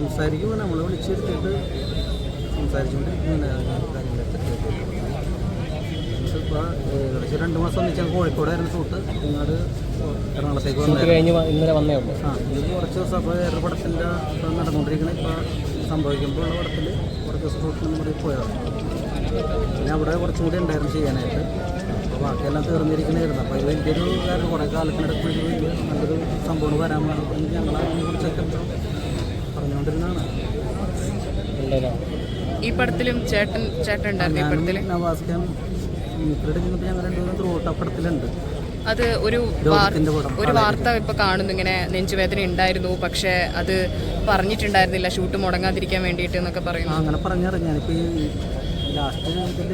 സംസാരിക്കുമ്പോൾ നമ്മൾ വിളിച്ചെടുത്തിട്ട് സംസാരിച്ചുകൊണ്ടിരിക്കുന്ന ഇപ്പോൾ രണ്ട് മാസം ഒന്നിച്ച് കോഴിക്കോടായിരുന്നു ഷൂട്ട്. ഇങ്ങോട്ട് എറണാകുളത്തേക്ക് ഇന്നലെ വന്നേ ഉള്ളൂ. ആ ഇത് കുറച്ച് ദിവസം അപ്പോൾ വേറൊരു പടത്തിന്റെ നടന്നുകൊണ്ടിരിക്കുന്ന ഇപ്പോൾ സംഭവിക്കുമ്പോൾ ഉള്ള പടത്തിൽ കുറച്ച് ദിവസം ഷൂട്ടിന് കൂടി പോയതാണ്. പിന്നെ അവിടെ കുറച്ചും കൂടി ഉണ്ടായിരുന്നു ചെയ്യാനായിട്ട്. അപ്പോൾ ബാക്കിയെല്ലാം തീർന്നിരിക്കണമായിരുന്നു അപ്പോൾ ഇത് വലിയൊരു കാര്യം കുറേ കാലത്തിനിടയ്ക്ക് നല്ലൊരു സംഭവം വരാൻ വേണം ഞങ്ങൾ അതിനെക്കുറിച്ചൊക്കെ ഈ പടത്തിലും ചേട്ടൻ ചേട്ടൻ ഉണ്ടായിരുന്നു ഈ പടത്തിൽ അത് ഒരു ഒരു വാർത്ത ഇപ്പൊ കാണുന്നു. ഇങ്ങനെ നെഞ്ചുവേദന ഉണ്ടായിരുന്നു. പക്ഷെ അത് പറഞ്ഞിട്ടുണ്ടായിരുന്നില്ല. ഷൂട്ട് മുടങ്ങാതിരിക്കാൻ വേണ്ടിയിട്ട് എന്നൊക്കെ പറയുന്നു. അങ്ങനെ പറഞ്ഞറിഞ്ഞ. ഞാനിപ്പോൾ ഈ ലാസ്റ്റ് ഇതിൽ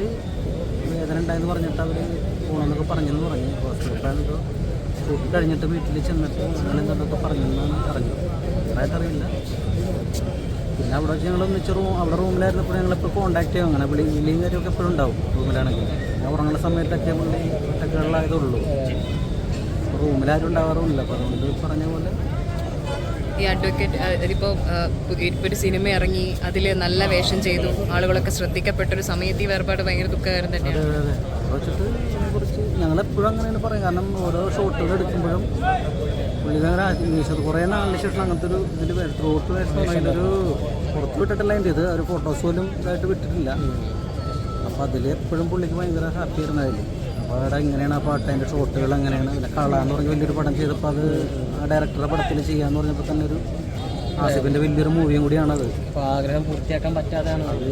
വേദന ഉണ്ടായെന്ന് പറഞ്ഞിട്ട് അവർ പോണെന്നൊക്കെ പറഞ്ഞെന്ന് പറഞ്ഞു. ഹോസ്പിറ്റലിൽ എന്തോ ഷൂട്ട് കഴിഞ്ഞിട്ട് വീട്ടിൽ ചെന്നിട്ട് അങ്ങനെ എന്തൊക്കെ പറഞ്ഞെന്നാണ് അറിഞ്ഞത്. അറിയില്ല. പിന്നെ അവിടെ വെച്ച് ഞങ്ങൾ ഒന്നിച്ച് റൂം അവിടെ റൂമിലായിരുന്നപ്പോൾ ഞങ്ങളിപ്പോൾ കോൺടാക്ട് ചെയ്യും അങ്ങനെ വിളി വിളിയും കാര്യമൊക്കെ എപ്പോഴും ഉണ്ടാവും റൂമിലാണെങ്കിൽ. ഞാൻ ഉറങ്ങുന്ന സമയത്തൊക്കെ പുള്ളി ഉള്ളൂ റൂമിലാരും ഉണ്ടാവാറുമില്ല. അപ്പോൾ അതുകൊണ്ട് പറഞ്ഞ പോലെ ഈ അഡ്വക്കേറ്റ് ഇതിപ്പോ ഇപ്പോൾ ഒരു സിനിമ ഇറങ്ങി അതിൽ നല്ല വേഷം ചെയ്തു. ആളുകളൊക്കെ ശ്രദ്ധിക്കപ്പെട്ട ഒരു സമയത്ത് ഈ വേർപാട് ഭയങ്കര ദുഃഖകരം തന്നെയാണ്. ഇതിനെക്കുറിച്ച് ഞങ്ങളെപ്പോഴും അങ്ങനെയാണ് പറയും. കാരണം ഓരോ ഷോട്ടുകൾ എടുക്കുമ്പോഴും പുള്ളിക്കാരൻ അന്വേഷിച്ചത് കുറേ നാളിന് ശേഷം അങ്ങനത്തെ ഒരു ഇതിൽ ത്രോട്ട് വേഷം ഒരു പുറത്ത് വിട്ടിട്ടില്ല അതിന്റെ ഇത്. ഒരു ഫോട്ടോസ് പോലും ഇതായിട്ട് വിട്ടിട്ടില്ല. അപ്പോൾ അതിൽ എപ്പോഴും പുള്ളിക്ക് ഭയങ്കര ഹാപ്പി ആയിരുന്നു അതിൽ അപ്പോൾ അവിടെ എങ്ങനെയാണ് ആ പാട്ട് അതിന്റെ ഷോട്ടുകൾ എങ്ങനെയാണ്? പിന്നെ കള എന്ന് പറഞ്ഞ വലിയൊരു പടം ചെയ്തപ്പോൾ അത് ആ ഡയറക്ടറുടെ പടത്തിൽ ചെയ്യാന്ന് പറഞ്ഞപ്പോൾ തന്നെ ഒരു ആസിഫിന്റെ വലിയൊരു മൂവിയും കൂടിയാണത്. അപ്പോൾ ആഗ്രഹം പൂർത്തിയാക്കാൻ പറ്റാതെയാണ്. അത്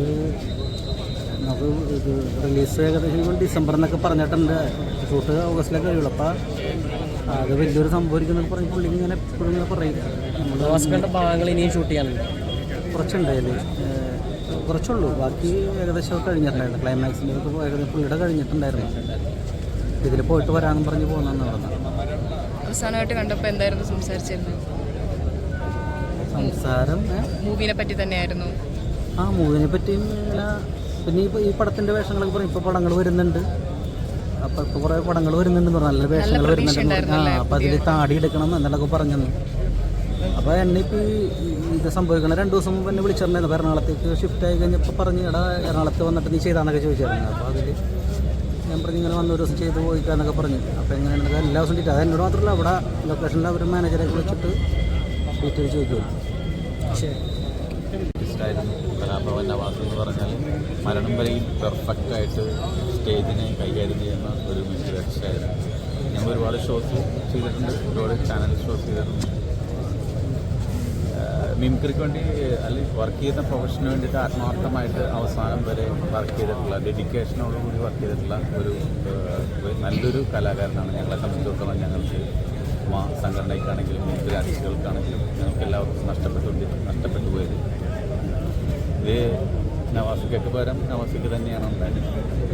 നമുക്ക് ഇത് റിലീസ് ഏകദേശം ഡിസംബർ എന്നൊക്കെ പറഞ്ഞിട്ടുണ്ട്. ഷൂട്ട് ഓഗസ്റ്റിലൊക്കെ കഴിയുള്ളൂ. അപ്പോൾ അത് വലിയൊരു സംഭവിക്കുന്നൊക്കെ പറഞ്ഞ് പുള്ളി ഇങ്ങനെ എപ്പോഴും ഇങ്ങനെ പറയും. നമ്മൾ ഭാഗങ്ങൾ ഇനിയും ഷൂട്ട് ചെയ്യാനുണ്ട്. കുറച്ചുണ്ട് അതിൽ കുറച്ചുള്ളൂ. ബാക്കി ഏകദേശം കഴിഞ്ഞിട്ടുണ്ടായിരുന്നു. ക്ലൈമാക്സിന്റെ ഒക്കെ ഏകദേശം പുള്ളിയുടെ കഴിഞ്ഞിട്ടുണ്ടായിരുന്നു. ഇതിൽ പോയിട്ട് വരാമെന്ന് പറഞ്ഞ് പോകുന്നതെന്ന് പറഞ്ഞത് അവസാനമായിട്ട് കണ്ടപ്പോൾ എന്തായിരുന്നു സംസാരിച്ചിരുന്നത് സംസാരം? മൂവിനെ പറ്റി തന്നെയായിരുന്നു. ആ മൂവിനെ പറ്റി പിന്നെ ഈ ഈ പടത്തിന്റെ വേഷങ്ങളൊക്കെ പറയും. ഇപ്പോൾ പടങ്ങൾ വരുന്നുണ്ട്. അപ്പോൾ ഇപ്പോൾ കുറേ പടങ്ങൾ വരുന്നുണ്ടെന്ന് പറഞ്ഞു നല്ല വേഷങ്ങൾ വരുന്നുണ്ട് ആ അപ്പോൾ അതിൽ താടി എടുക്കണം എന്നൊക്കെ പറഞ്ഞു അപ്പോൾ എന്നെ ഇപ്പോൾ ഈ ഇത് സംഭവിക്കണം രണ്ടു ദിവസം മുമ്പ് എന്നെ വിളിച്ചിട്ടുണ്ടായിരുന്നു. എറണാകുളത്തേക്ക് ഷിഫ്റ്റ് ആയി കഴിഞ്ഞപ്പോൾ പറഞ്ഞു എടാ എറണാകുളത്ത് വന്നിട്ട് നീ ചെയ്താന്നൊക്കെ ചോദിച്ചായിരുന്നു അപ്പോൾ അതിൽ ഞാൻ പറഞ്ഞു ഇങ്ങനെ വന്ന ഒരു ദിവസം ചെയ്ത് പോയിക്കാന്നൊക്കെ പറഞ്ഞു. അപ്പോൾ എങ്ങനെയാണ് എല്ലാ ദിവസം ചെയ്തിട്ട് അത് എന്നോട് മാത്രമല്ല അവിടെ ലൊക്കേഷനിൽ അവർ മാനേജറെ വിളിച്ചിട്ട് ഡീറ്റെയിൽ ചോദിക്കും ശരി. ആർട്ടിസ്റ്റായിരുന്നു കലാഭവൻ നവാസ് എന്ന് പറഞ്ഞാൽ മരണം വരെയും പെർഫെക്റ്റായിട്ട് സ്റ്റേജിനെ കൈകാര്യം ചെയ്യുന്ന ഒരു ആർട്ടിസ്റ്റായിരുന്നു ഞങ്ങൾ ഒരുപാട് ഷോസ് ചെയ്തിട്ടുണ്ട് ഒരുപാട് ചാനൽ ഷോസ് ചെയ്തിട്ടുണ്ട്. മിമിക്രിക്ക് വേണ്ടി അല്ലെങ്കിൽ വർക്ക് ചെയ്യുന്ന പ്രൊഫഷന് വേണ്ടിയിട്ട് ആത്മാർത്ഥമായിട്ട് അവസാനം വരെ വർക്ക് ചെയ്തിട്ടുള്ള ഡെഡിക്കേഷനോട് കൂടി വർക്ക് ചെയ്തിട്ടുള്ള ഒരു നല്ലൊരു കലാകാരനാണ് ഞങ്ങളെ സംബന്ധിച്ചിടത്തോളം ഞങ്ങൾക്ക് മാ സംഘടനയ്ക്കാണെങ്കിലും മിമിക്രി ആർട്ടിസ്റ്റുകൾക്കാണെങ്കിലും ഞങ്ങൾക്ക് എല്ലാവർക്കും നഷ്ടപ്പെട്ടുകൊണ്ട് നഷ്ടപ്പെട്ടു പോയത് ഇത് നവാസിക്കൊക്കെ പകരം നവാസിക്ക് തന്നെയാണ് ഉണ്ടായത്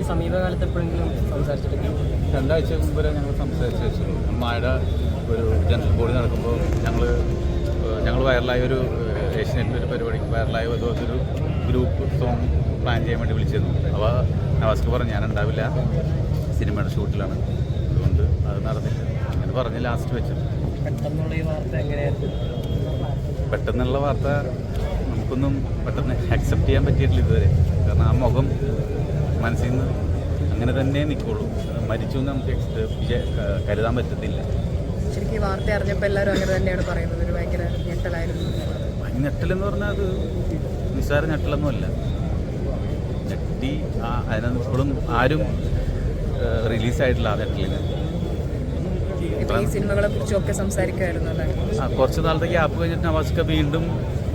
ഈ സമീപകാലത്ത് എപ്പോഴെങ്കിലും സംസാരിച്ചിട്ടുണ്ട്? രണ്ടാഴ്ച മുമ്പ് വരെ ഞങ്ങൾ സംസാരിച്ച് വെച്ചിരുന്നു. മഴ ഒരു ജനറൽ ബോഡി നടക്കുമ്പോൾ ഞങ്ങൾ ഞങ്ങൾ വൈറലായ ഒരു ഏഷ്യനെറ്റിന്റെ ഒരു പരിപാടിക്ക് വൈറലായ ഒരു ഒരു ഗ്രൂപ്പ് സോങ് പ്ലാൻ ചെയ്യാൻ വേണ്ടി വിളിച്ചിരുന്നു. അപ്പോൾ നവാസ്ക്ക് പറഞ്ഞു ഞാൻ ഉണ്ടാവില്ല. സിനിമയുടെ ഷൂട്ടിലാണ്. അതുകൊണ്ട് അത് നടന്നില്ല. അങ്ങനെ പറഞ്ഞ് ലാസ്റ്റ് വെച്ചു. പെട്ടെന്നുള്ള വാർത്ത എങ്ങനെയായിരുന്നു? പെട്ടെന്നുള്ള വാർത്ത നമുക്കൊന്നും പെട്ടെന്ന് അക്സെപ്റ്റ് ചെയ്യാൻ പറ്റിയിട്ടില്ല ഇതുവരെ. കാരണം ആ മുഖം മനസ്സിൽ നിന്ന് അങ്ങനെ തന്നെ നിൽക്കുള്ളൂ മരിച്ചു എന്ന് നമുക്ക് കരുതാൻ പറ്റത്തില്ല. ശരിക്കും ഈ വാർത്ത അറിഞ്ഞപ്പോൾ എല്ലാവരും അങ്ങനെ തന്നെയാണ് പറയുന്നത്. ഒരു ഭയങ്കര ഞെട്ടലായിരുന്നു. ഞെട്ടലെന്ന് പറഞ്ഞാൽ അത് നിസ്സാര ഞെട്ടലൊന്നുമല്ല. ഞെട്ടി ആ അതിനകത്ത് ഇപ്പോഴും ആരും റിലീസായിട്ടില്ല ആ ഞെട്ടലിന്. ഈ സിനിമകളെ കുറിച്ചും ഒക്കെ സംസാരിക്കുമായിരുന്നു കുറച്ച് നാളത്തെ ഗ്യാപ്പ് കഴിഞ്ഞിട്ട് നവാസ്ക വീണ്ടും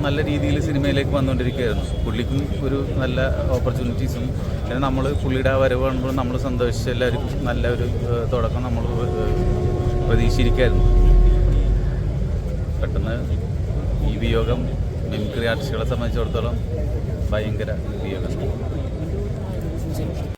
നല്ല രീതിയിൽ സിനിമയിലേക്ക് വന്നുകൊണ്ടിരിക്കുകയായിരുന്നു. പുള്ളിക്കും ഒരു നല്ല ഓപ്പർച്യൂണിറ്റീസും പിന്നെ നമ്മൾ പുള്ളിയുടെ ആ വരവ് കാണുമ്പോൾ നമ്മൾ സന്തോഷിച്ച എല്ലാവർക്കും നല്ല ഒരു തുടക്കം നമ്മൾ പ്രതീക്ഷിച്ചിരിക്കുകയായിരുന്നു. പെട്ടെന്ന് ഈ വിയോഗം മിമിക്രി ആർട്ടിസ്റ്റുകളെ സംബന്ധിച്ചിടത്തോളം ഭയങ്കര വിയോഗം.